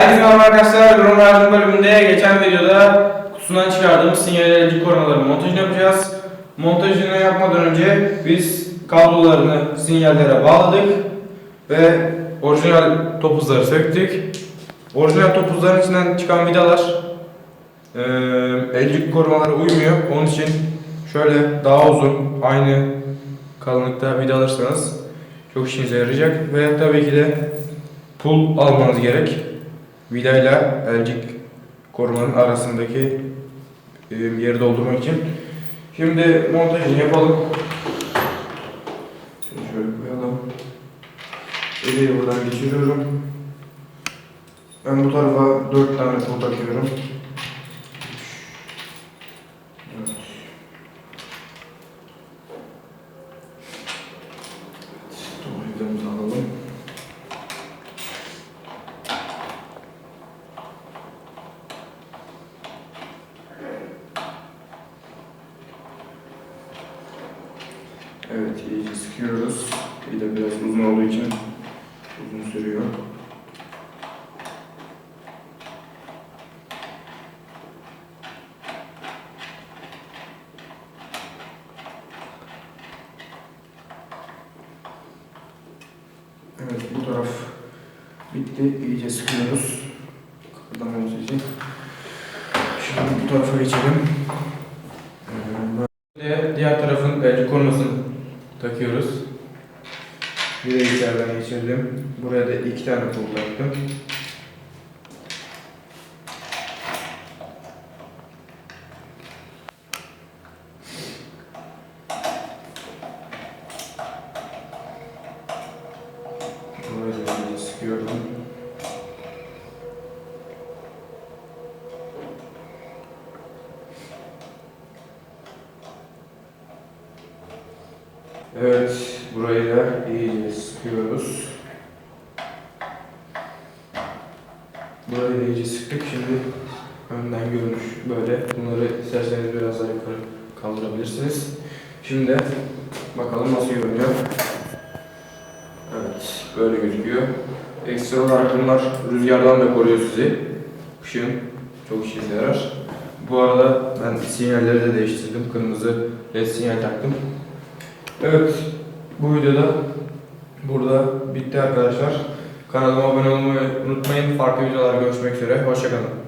Herkese merhaba arkadaşlar. Drone Aydın bölümünde geçen videoda kutusundan çıkardığımız sinyal edici korumaların montajını yapacağız. Montajını yapmadan önce biz kablolarını sinyallere bağladık ve orijinal topuzları söktük. Orijinal topuzların içinden çıkan vidalar eee elcik korumalara uymuyor. Onun için şöyle daha uzun aynı kalınlıkta vida alırsanız çok işinize yarayacak ve tabii ki de pul almanız gerek. Vidayla elcik korumanın arasındaki e, yeri doldurmak için. Şimdi montajını yapalım. Şunu şöyle koyalım. Eliyi buradan geçiriyorum. Ben bu tarafa 4 tane pul takıyorum. Evet. Tornavidamızı Evet, iyice sıkıyoruz. Bir de biraz uzun olduğu için uzun sürüyor. Evet, bu taraf bitti. İyice sıkıyoruz. Kıpırdamaması için. Şimdi bu tarafa geçelim. Ee, diğer tarafın belki korumasını takıyoruz. Bir de içeriden geçirdim. Buraya da iki tane pul taktım. Buraya da sıkıyorum. Evet, burayı da iyice sıkıyoruz. Burayı da iyice sıktık. Şimdi önden görünüş böyle. Bunları isterseniz biraz daha yukarı kaldırabilirsiniz. Şimdi bakalım nasıl görünüyor. Evet, böyle gözüküyor. Ekstra olarak bunlar rüzgardan da koruyor sizi. Kışın çok işinize yarar. Bu arada ben sinyalleri de değiştirdim. Kırmızı led sinyal taktım. Evet, bu videoda burada bitti arkadaşlar. Kanalıma abone olmayı unutmayın. Farklı videolar görüşmek üzere. Hoşçakalın.